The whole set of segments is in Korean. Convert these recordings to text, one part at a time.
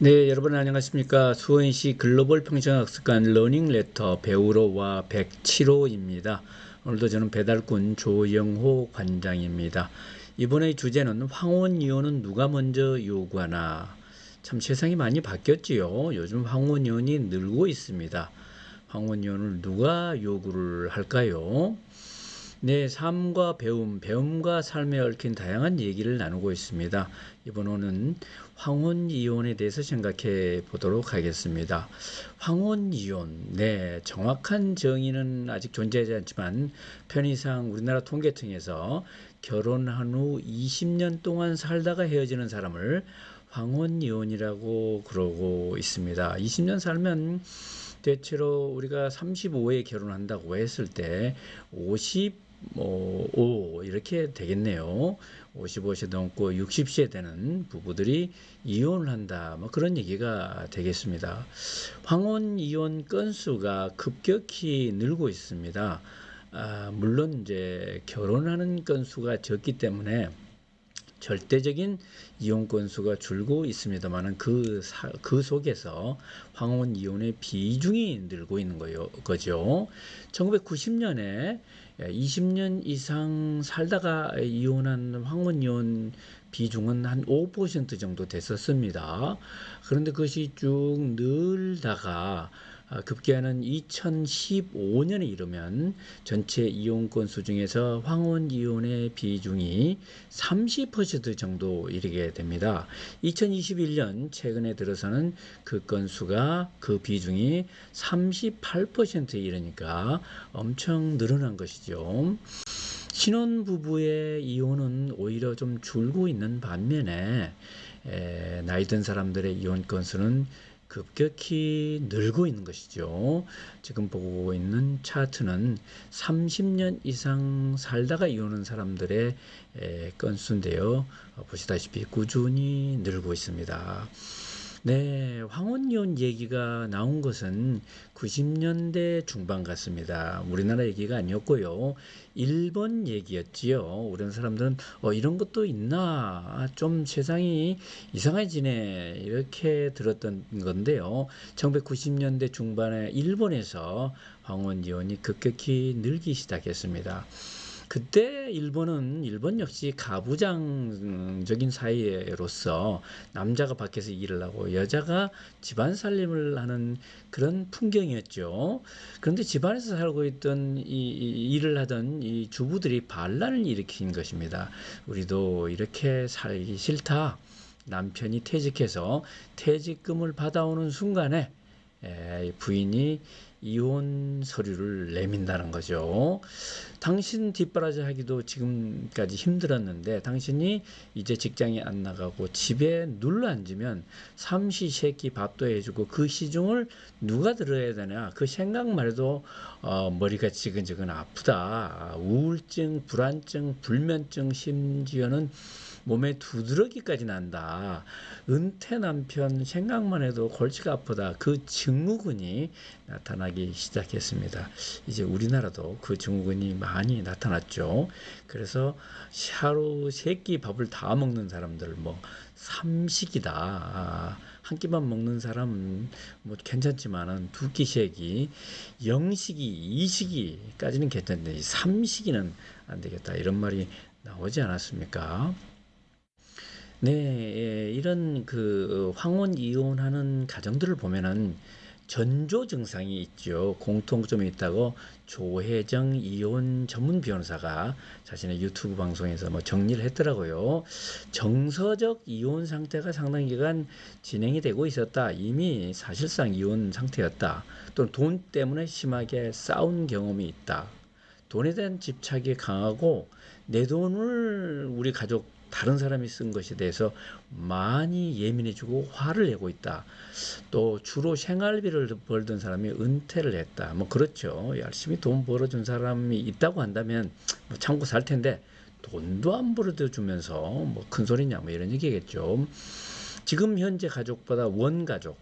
네, 여러분 안녕하십니까. 수원시 글로벌 평생학습관 러닝레터 배우로와 107호입니다. 오늘도 저는 배달꾼 조영호 관장입니다. 이번의 주제는 황혼 이혼은 누가 먼저 요구하나. 참 세상이 많이 바뀌었지요. 요즘 황혼 이혼이 늘고 있습니다. 황혼 이혼을 누가 요구를 할까요? 네, 삶과 배움, 배움과 삶에 얽힌 다양한 얘기를 나누고 있습니다. 이번 호는 황혼 이혼에 대해서 생각해 보도록 하겠습니다. 황혼 이혼, 네, 정확한 정의는 아직 존재하지 않지만 편의상 우리나라 통계청에서 결혼한 후 20년 동안 살다가 헤어지는 사람을 황혼 이혼이라고 그러고 있습니다. 20년 살면 대체로 우리가 35에 결혼한다고 했을 때 50, 뭐, 5 이렇게 되겠네요. 55세 넘고 60세 되는 부부들이 이혼을 한다. 뭐 그런 얘기가 되겠습니다. 황혼 이혼 건수가 급격히 늘고 있습니다. 아, 물론 이제 결혼하는 건수가 적기 때문에 절대적인 이혼 건수가 줄고 있습니다만 그, 그 속에서 황혼 이혼의 비중이 늘고 있는 거요, 거죠. 1990년에 20년 이상 살다가 이혼한 황혼 이혼 비중은 한 5% 정도 됐었습니다. 그런데 그것이 쭉 늘다가 아, 급기야는 2015년에 이르면 전체 이혼 건수 중에서 황혼 이혼의 비중이 30% 정도 이르게 됩니다. 2021년 최근에 들어서는 그 건수가 그 비중이 38%에 이르니까 엄청 늘어난 것이죠. 신혼부부의 이혼은 오히려 좀 줄고 있는 반면에 에, 나이 든 사람들의 이혼 건수는 급격히 늘고 있는 것이죠. 지금 보고 있는 차트는 30년 이상 살다가 이혼한 사람들의 건수인데요. 어, 보시다시피 꾸준히 늘고 있습니다. 네, 황혼이혼 얘기가 나온 것은 90년대 중반 같습니다. 우리나라 얘기가 아니었고요. 일본 얘기였지요. 우리나라 사람들은 어, 이런 것도 있나? 좀 세상이 이상해지네. 이렇게 들었던 건데요. 1990년대 중반에 일본에서 황혼이혼이 급격히 늘기 시작했습니다. 그때 일본은 일본 역시 가부장적인 사회로서 남자가 밖에서 일을 하고 여자가 집안 살림을 하는 그런 풍경이었죠. 그런데 집안에서 살고 있던 이, 이 일을 하던 이 주부들이 반란을 일으킨 것입니다. 우리도 이렇게 살기 싫다. 남편이 퇴직해서 퇴직금을 받아오는 순간에 부인이 이혼 서류를 내민다는 거죠. 당신 뒷바라지 하기도 지금까지 힘들었는데 당신이 이제 직장에 안 나가고 집에 눌러 앉으면 삼시 세끼 밥도 해주고 그 시중을 누가 들어야 되냐 그 생각만 해도 어, 머리가 지근지근 아프다 우울증 불안증 불면증 심지어는 몸에 두드러기까지 난다. 은퇴 남편 생각만 해도 골치가 아프다. 그 증후군이 나타나기 시작했습니다. 이제 우리나라도 그 증후군이 많이 나타났죠. 그래서 하루 세 끼 밥을 다 먹는 사람들 뭐 삼식이다. 한 끼만 먹는 사람은 뭐 괜찮지만은 두 끼, 세 끼, 영식이, 이식이까지는 괜찮은데 삼식이는 안 되겠다. 이런 말이 나오지 않았습니까? 네, 예, 이런 그 황혼 이혼하는 가정들을 보면은 전조 증상이 있죠. 공통점이 있다고 조혜정 이혼 전문 변호사가 자신의 유튜브 방송에서 뭐 정리를 했더라고요. 정서적 이혼 상태가 상당 기간 진행이 되고 있었다. 이미 사실상 이혼 상태였다. 또는 돈 때문에 심하게 싸운 경험이 있다. 돈에 대한 집착이 강하고 내 돈을 우리 가족 다른 사람이 쓴 것에 대해서 많이 예민해지고 화를 내고 있다. 또 주로 생활비를 벌던 사람이 은퇴를 했다. 뭐 그렇죠. 열심히 돈 벌어준 사람이 있다고 한다면 뭐 참고 살 텐데 돈도 안 벌어다 주면서 뭐 큰 소리냐 뭐 이런 얘기겠죠. 지금 현재 가족보다 원가족,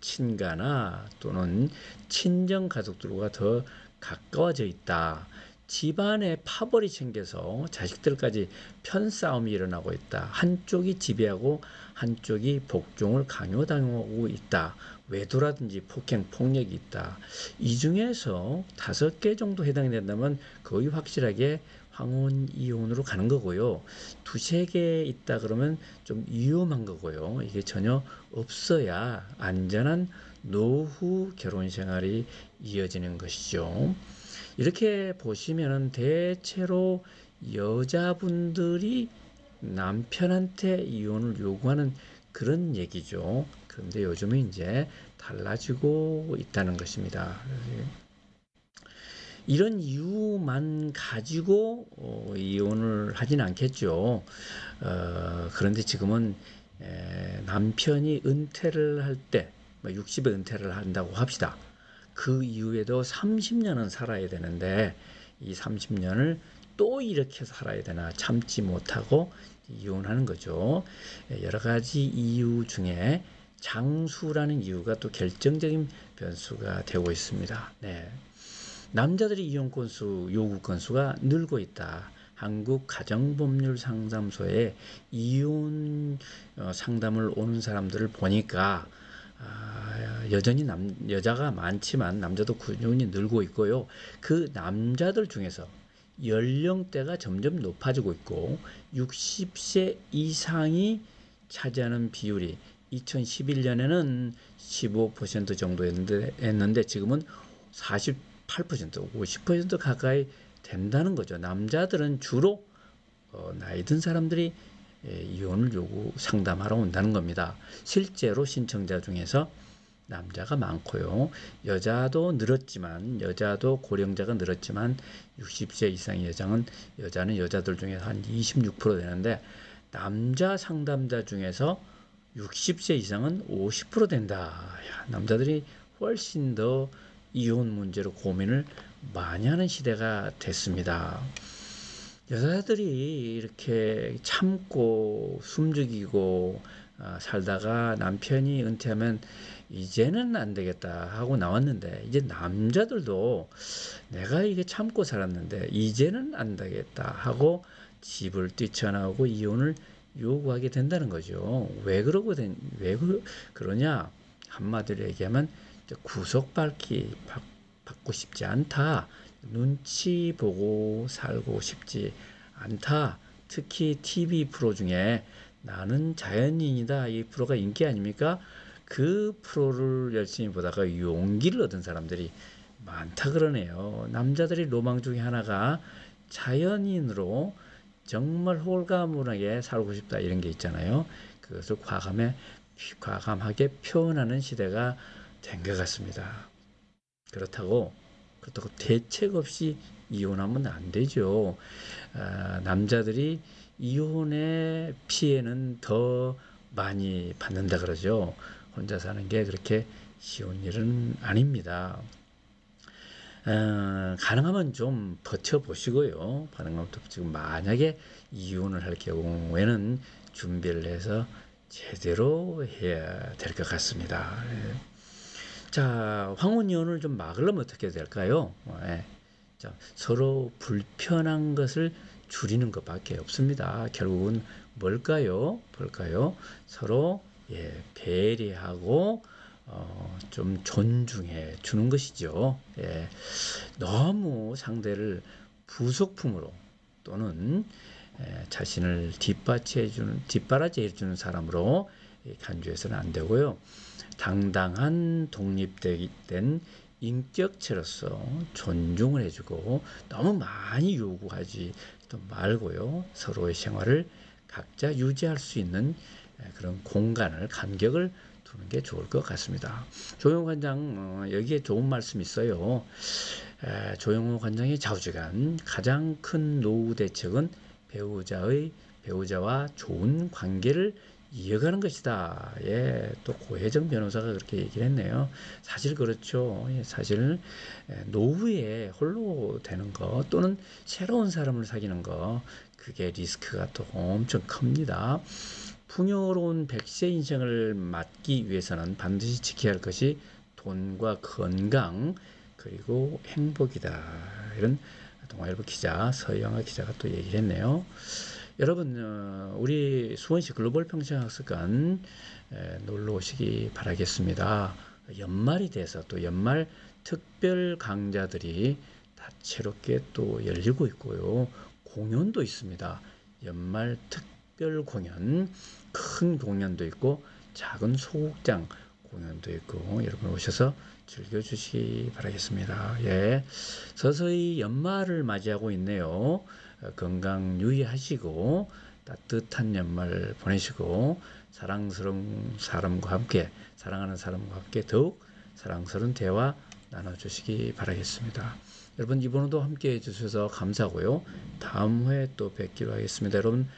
친가나 또는 친정 가족들과 더 가까워져 있다. 집안에 파벌이 생겨서 자식들까지 편싸움이 일어나고 있다. 한쪽이 지배하고 한쪽이 복종을 강요당하고 있다. 외도라든지 폭행, 폭력이 있다. 이 중에서 다섯 개 정도 해당이 된다면 거의 확실하게 황혼 이혼으로 가는 거고요. 두세 개 있다 그러면 좀 위험한 거고요. 이게 전혀 없어야 안전한 노후 결혼 생활이 이어지는 것이죠. 이렇게 보시면은 대체로 여자분들이 남편한테 이혼을 요구하는 그런 얘기죠. 그런데 요즘은 이제 달라지고 있다는 것입니다. 이런 이유만 가지고 어, 이혼을 하진 않겠죠. 어, 그런데 지금은 에, 남편이 은퇴를 할 때, 60에 뭐 은퇴를 한다고 합시다. 그 이후에도 30년은 살아야 되는데 이 30년을 또 이렇게 살아야 되나 참지 못하고 이혼하는 거죠. 예, 여러 가지 이유 중에 장수라는 이유가 또 결정적인 변수가 되고 있습니다. 네. 남자들이 이혼 건수, 요구 건수가 늘고 있다. 한국 가정법률 상담소에 이혼 어, 상담을 오는 사람들을 보니까 아, 여전히 남, 여자가 많지만 남자도 꾸준히 늘고 있고요. 그 남자들 중에서 연령대가 점점 높아지고 있고 60세 이상이 차지하는 비율이 2011년에는 15% 정도였는데 지금은 48% 50% 가까이 된다는 거죠. 남자들은 주로 어, 나이 든 사람들이 예, 이혼을 요구 상담하러 온다는 겁니다. 실제로 신청자 중에서 남자가 많고요. 여자도 늘었지만 여자도 고령자가 늘었지만 60세 이상의 여자는 여자는 여자들 중에서 한 26% 되는데 남자 상담자 중에서 60세 이상은 50% 된다. 야, 남자들이 훨씬 더 이혼 문제로 고민을 많이 하는 시대가 됐습니다. 여자들이 이렇게 참고 숨죽이고 아, 살다가 남편이 은퇴하면 이제는 안 되겠다 하고 나왔는데 이제 남자들도 내가 이게 참고 살았는데 이제는 안 되겠다 하고 집을 뛰쳐나오고 이혼을 요구하게 된다는 거죠. 왜 그러고 된, 왜 그, 그러냐? 한마디로 얘기하면 구속 받기 받고 싶지 않다. 눈치 보고 살고 싶지 않다. 특히 TV 프로 중에 나는 자연인이다. 이 프로가 인기 아닙니까? 그 프로를 열심히 보다가 용기를 얻은 사람들이 많다 그러네요. 남자들이 로망 중에 하나가 자연인으로 정말 홀가분하게 살고 싶다 이런 게 있잖아요. 그것을 과감해, 과감하게 표현하는 시대가 된 것 같습니다. 그렇다고 그렇다고 대책 없이 이혼하면 안 되죠. 아, 남자들이 이혼의 피해는 더 많이 받는다 그러죠. 혼자 사는 게 그렇게 쉬운 일은 아닙니다. 어, 가능하면 좀 버텨보시고요. 가능하면 지금 만약에 이혼을 할 경우에는 준비를 해서 제대로 해야 될 것 같습니다. 예. 자, 황혼이혼을 좀 막으려면 어떻게 될까요? 예. 자, 서로 불편한 것을 줄이는 것밖에 없습니다. 결국은 뭘까요? 볼까요? 서로 예, 배려하고 어, 좀 존중해 주는 것이죠. 예, 너무 상대를 부속품으로 또는 예, 자신을 뒷받쳐 주는 뒷바라지해 주는 사람으로 간주해서는 안 되고요. 당당한 독립된 인격체로서 존중을 해주고 너무 많이 요구하지 말고요. 서로의 생활을 각자 유지할 수 있는 그런 공간을 간격을 두는 게 좋을 것 같습니다. 조영 관장 어, 여기에 좋은 말씀 있어요. 조영호 관장의 좌우지간 가장 큰 노후 대책은 배우자의 배우자와 좋은 관계를 이어가는 것이다. 예, 또 고혜정 변호사가 그렇게 얘기를 했네요. 사실 그렇죠. 예, 사실 노후에 홀로 되는 거 또는 새로운 사람을 사귀는 거 그게 리스크가 또 엄청 큽니다. 풍요로운 백세 인생을 맞기 위해서는 반드시 지켜야 할 것이 돈과 건강 그리고 행복이다. 이런 동아일보 기자 서영아 기자가 또 얘기를 했네요. 여러분 어, 우리 수원시 글로벌 평생학습관 에, 놀러 오시기 바라겠습니다. 연말이 돼서 또 연말 특별 강좌들이 다채롭게 또 열리고 있고요. 공연도 있습니다. 연말 특별 공연, 큰 공연도 있고 작은 소극장 공연도 있고 여러분 오셔서 즐겨주시기 바라겠습니다. 예, 서서히 연말을 맞이하고 있네요. 어, 건강 유의하시고 따뜻한 연말 보내시고 사랑스러운 사람과 함께 사랑하는 사람과 함께 더욱 사랑스러운 대화 나눠주시기 바라겠습니다. 여러분 이번에도 함께 해주셔서 감사하고요. 다음 후에 또 뵙기로 하겠습니다. 여러분